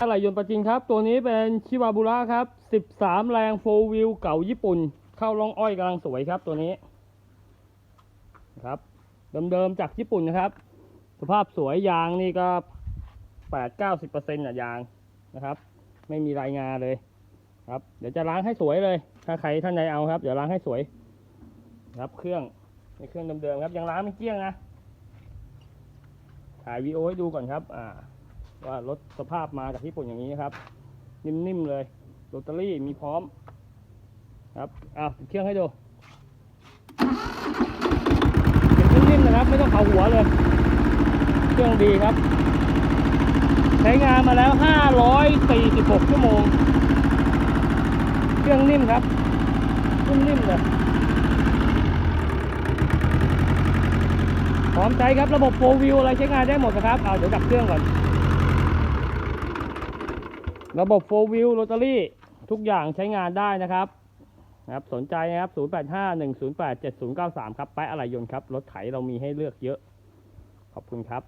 อะไรยนต์ประจิงครับ ตัวนี้เป็นชิวาบุระครับ 13 แรงโฟวิลเก่าญี่ปุ่น เข้าร่องอ้อยกำลังสวยครับตัวนี้ครับเดิมๆจากญี่ปุ่นนะครับ สภาพสวยยางนี่ก็8-90%อะยางนะครับ ไม่มีรายงานเลยครับ เดี๋ยวจะล้างให้สวยเลย ถ้าใครท่านใดเอาครับ เดี๋ยวล้างให้สวยครับเครื่องในเครื่องเดิมๆครับยังล้างไม่เกลี้ยงนะถ่ายวีดีโอให้ดูก่อนครับ อ่า ว่ารถสภาพมาจากญี่ปุ่นอย่างนี้ครับ นิ่มๆเลยโรตารี่มีพร้อม ครับอ่าเครื่องให้ดูเป็นนิ่มนะครับ ไม่ต้องเผาหัวเลย เครื่องดีครับ ใช้งานมาแล้ว 546 ชั่วโมง เครื่องนิ่มครับนิ่มๆเลยพร้อมใช้ครับระบบโฟวิวอะไรใช้งานได้หมดนะครับ เอาเดี๋ยวดับเครื่องก่อน ระบบโฟวิวโรตารี่ทุกอย่างใช้งานได้นะครับนะครับ สนใจนะครับ 0851087093 ครับ แปะอะไรยนต์ครับ รถไถเรามีให้เลือกเยอะ ขอบคุณครับ